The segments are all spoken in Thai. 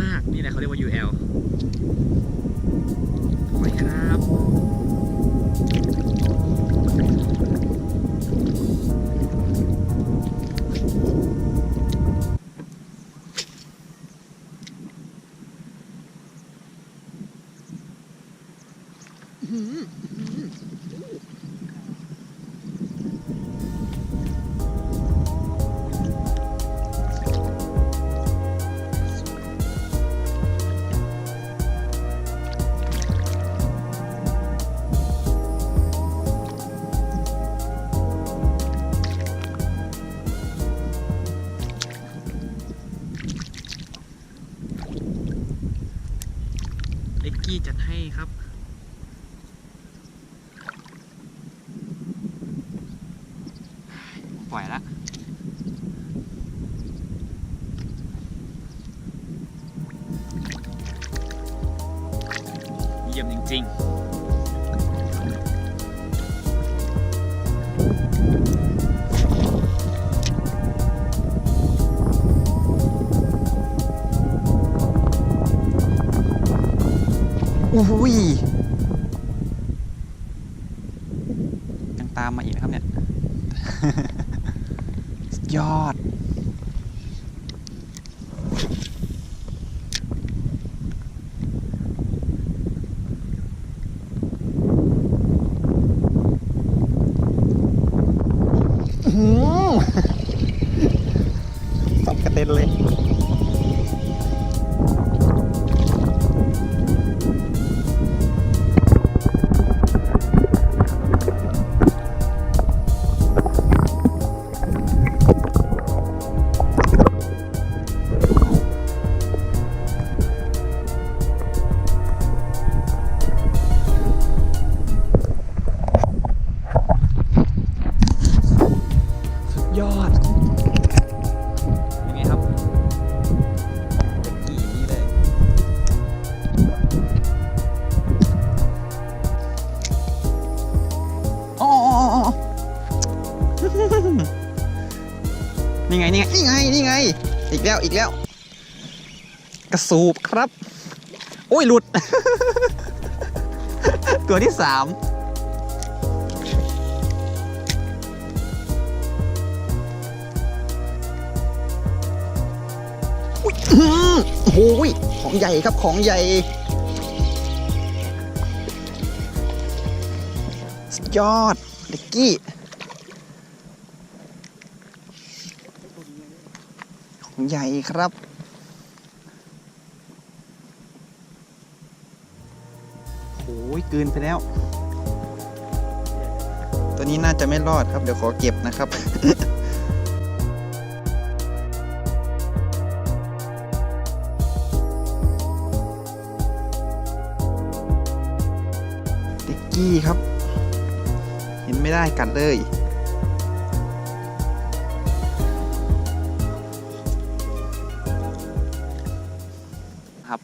มาก นี่แหละเขาเรียกว่า UL สวัสดีครับ เยี่ยมจริง ๆอุ้ย ยอดๆยังไงครับเด็กกี่นี่เลยอ๋ออ๋ออ๋อนี่ไง นี่ไง นี่ไง นี่ไง อีกแล้ว อีกแล้ว กระสูบครับ โอ้ย หลุด ตัวที่สาม โอ้ยของใหญ่ครับของใหญ่สุดยอดเด็กกี้ของใหญ่ครับโอ้ยกลืนไปแล้ว ตัวนี้น่าจะไม่รอดครับ เดี๋ยวขอเก็บนะครับ กกี้ครับ เห็นไม่ได้กัดเลย ครับ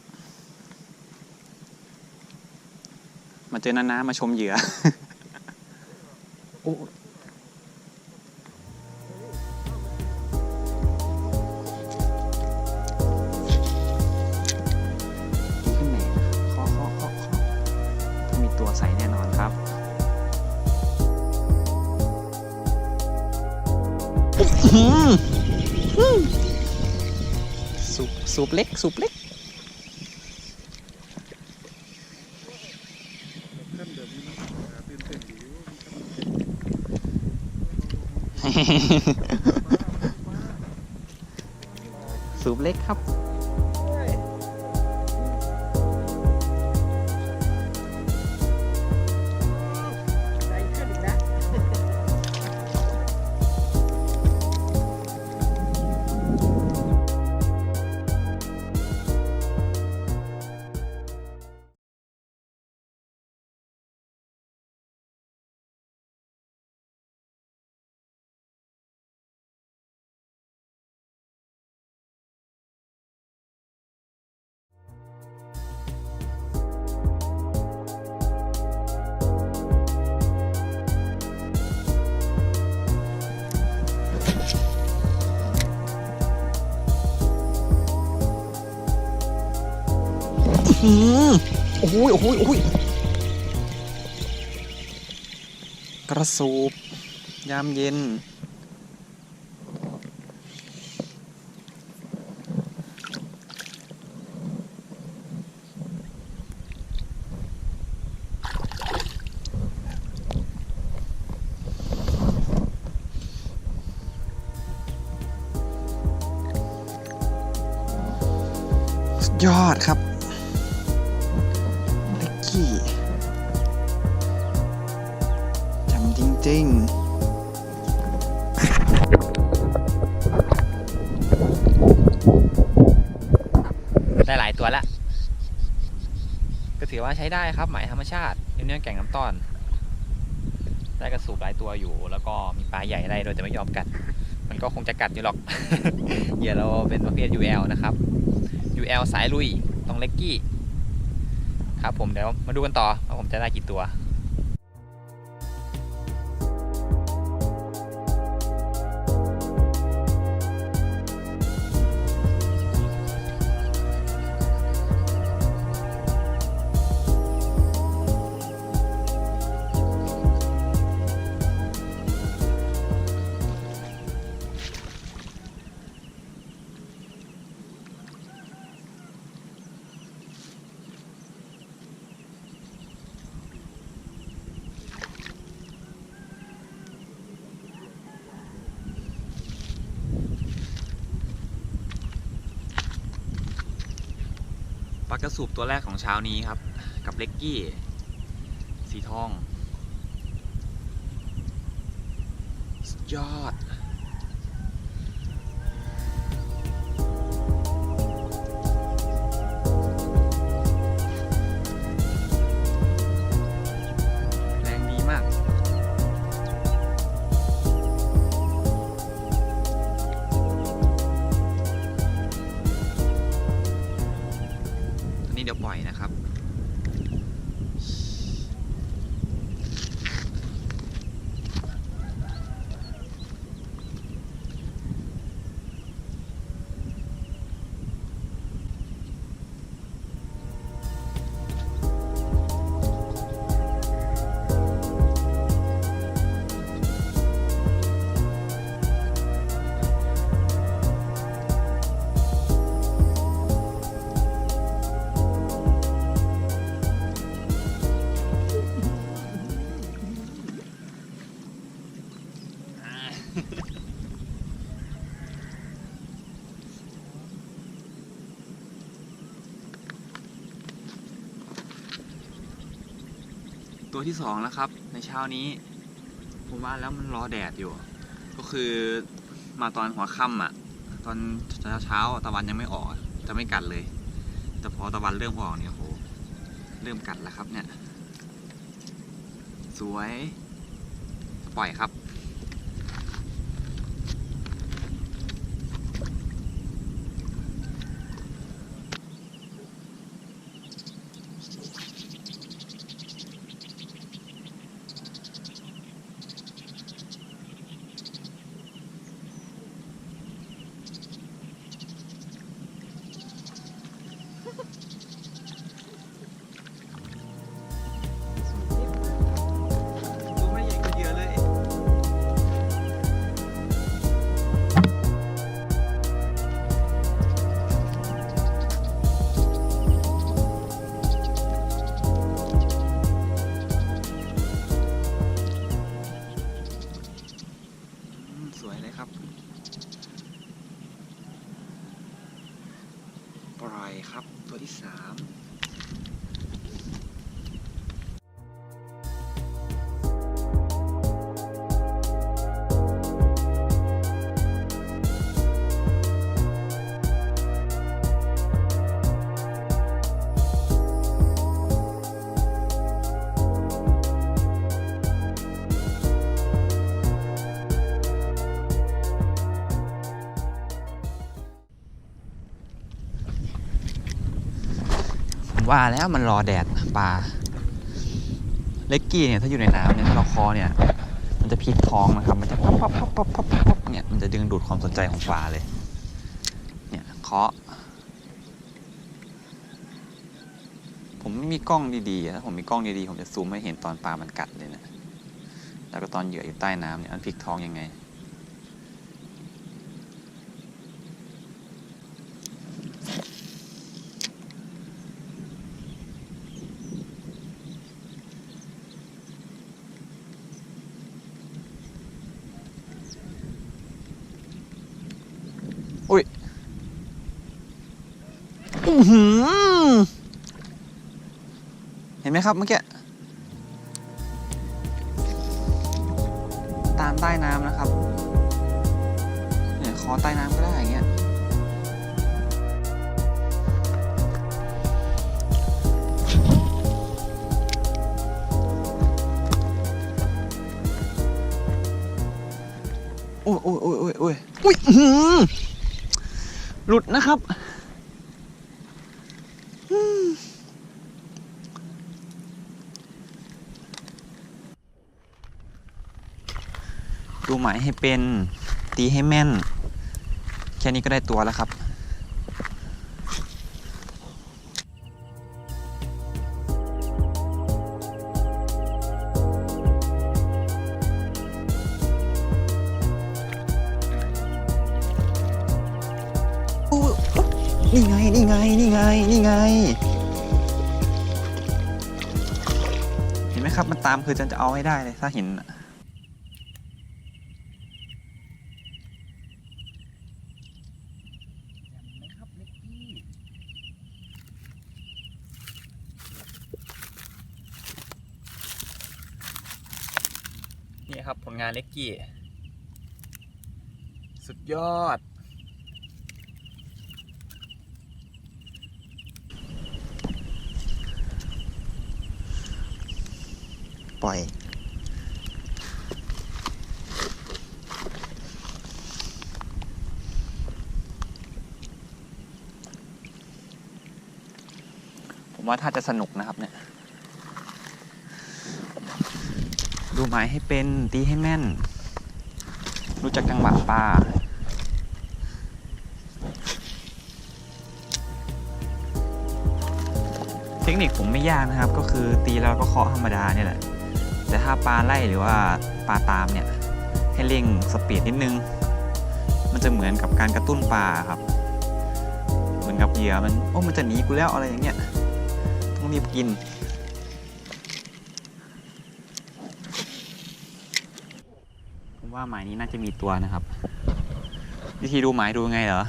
มาเจอนานามาชมเหยื่อ ตัวใส่แน่นอนครับสูบสูบเล็กสูบเล็กสูบเล็กครับ อืมโอ้ยโอ้ยโอ้ยกระสูบ ยามเย็น ยอดครับ จริง ได้หลายตัวแล้วก็ถือว่าใช้ได้ครับหมายธรรมชาติเนื้อแก่งน้ำต้อน ได้กระสูบหลายตัวอยู่ แล้วก็มีปลาใหญ่ไล่โดยแต่ไม่ยอมกัด มันก็คงจะกัดอยู่หรอกเหยื่อเราเป็นประเภท UL นะครับ UL สายลุยตรงเล็กกี้ ครับผมเดี๋ยวมาดูกันต่อว่าผมจะได้กี่ตัว ปลากระสูบตัวแรกของเช้านี้ครับ กับเล็กกี้ สีทองสุดยอด ที่สองแล้วครับ ในเช้านี้ ผมว่าแล้วมันรอแดดอยู่ ก็คือมาตอนหัวค่ำอะ ตอนเช้าเช้าตะวันยังไม่ออก จะไม่กัดเลย แต่พอตะวันเริ่มออกเนี่ยโหเริ่มกัดแล้วครับเนี่ย สวยปล่อยครับ ว่าแล้วมันรอแดดปลาเล็กกี้เนี่ยถ้าอยู่ในน้ำเนี่ยถ้าเราคอเนี่ย มันจะพลิกท้องนะครับ มันจะปั๊บปั๊บปั๊บปั๊บปั๊บปั๊บเนี่ยมันจะดึงดูดความสนใจของปลาเลย เนี่ยเคาะผมไม่มีกล้องดีๆถ้าผมมีกล้องดีๆผมจะซูมให้เห็นตอนปลามันกัดเลยนะแล้วก็ตอนเหยื่ออยู่ใต้น้ำเนี่ยมันพลิกท้องยังไง อุ้ยอือหือเห็นไหมครับเมื่อกี้ หลุดนะครับดูหมายให้เป็นตีให้แม่น แค่นี้ก็ได้ตัวแล้วครับ ไง เห็นไหมครับมันตามคือจันจะเอาให้ได้เลยถ้าเห็นนี่ครับผลงานเล็กกี้ สุดยอด ปล่อย ผมว่าถ้าจะสนุกนะครับเนี่ย ดูหมายให้เป็นตีให้แม่น รู้จักจังหวะปลาเทคนิคผมไม่ยากนะครับ ก็คือตีแล้วก็เคาะธรรมดาเนี่ยแหละ แต่ถ้าปลาไล่หรือว่าปลาตามเนี่ยให้เร่งสปีดนิดนึง มันจะเหมือนกับการกระตุ้นปลาครับ เหมือนกับเหยื่อมันโอ้มันจะหนีกูแล้วอะไรอย่างเงี้ยต้องรีบกินผมว่าหมายนี้น่าจะมีตัวนะครับ วิธีดูหมายดูไงเหรอ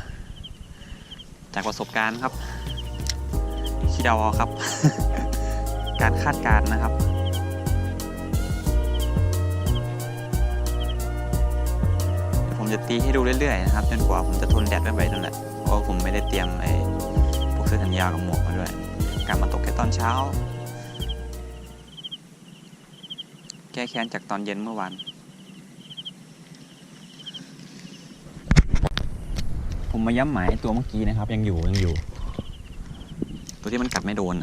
จากประสบการณ์ครับคิดเอาเอาครับ การคาดการณ์นะครับ จะตีให้ดูเรื่อยๆนะครับจนกว่าผมจะทนแดดไม่ไหวนั่นแหละเพราะผมไม่ได้เตรียมไอ้พวกเสื้อแขนยาวกับหมวกมาด้วย การมาตกแค่ตอนเช้า แก้แค้นจากตอนเย็นเมื่อวานผมมาย้ำหมายตัวเมื่อกี้นะครับ ยังอยู่ยังอยู่ ตัวที่มันกัดไม่โดน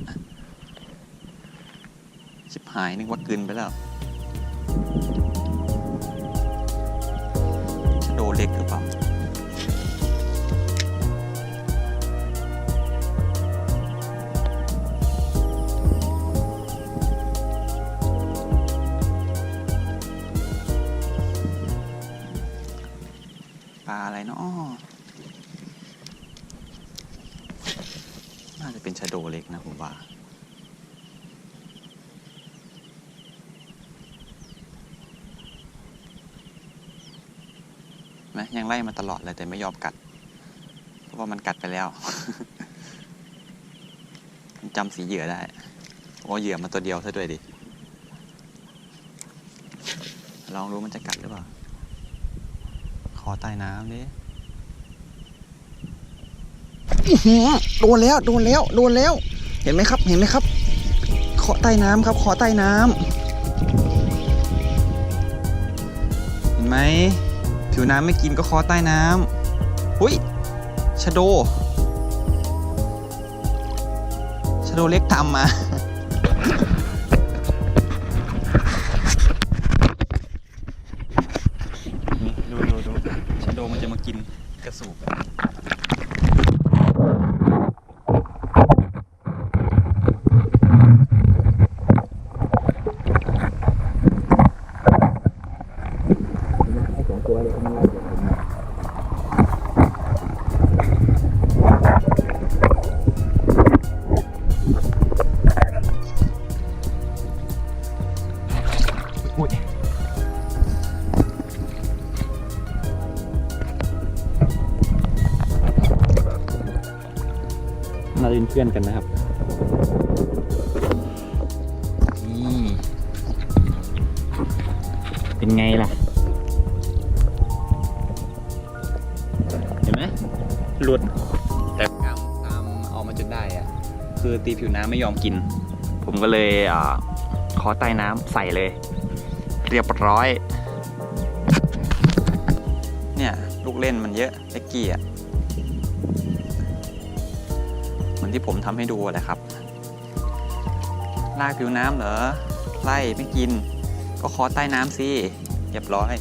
ชิบหายนึกว่ากลืนไปแล้ว โดเล็กหรือเปล่า ยังไล่มาตลอดเลยแต่ไม่ยอมกัด เพราะว่ามันกัดไปแล้วมันจำสีเหยื่อได้โอ้เหยื่อมาตัวเดียวซะด้วยดิ ลองดูมันจะกัดหรือเปล่าขอใต้น้ำดิโดนแล้ว โดนแล้ว โดนแล้ว เห็นไหมครับ เห็นไหมครับขอใต้น้ำครับขอใต้น้ำเห็นไหม ผิวน้ำไม่กินก็คอใต้น้ำหุยชะโดชะโดเล็กทำมาดูดูดูชะโดมันจะมากินกระสูบ น่าจะเป็นเพื่อนกันนะครับนี่เป็นไงล่ะ เห็นไหมหลุดแต่กามตามเอามาจนได้อะคือตีผิวน้ำไม่ยอมกิน ผมก็เลยอ่าขอใต้น้ำใส่เลย เรียบร้อย เนี่ย ลูกเล่นมันเยอะเล็กกี้อะ เหมือนที่ผมทำให้ดูแหละครับลากผิวน้ำเหรอไล่ไม่กิน ก็คอใต้น้ำสิเรียบร้อย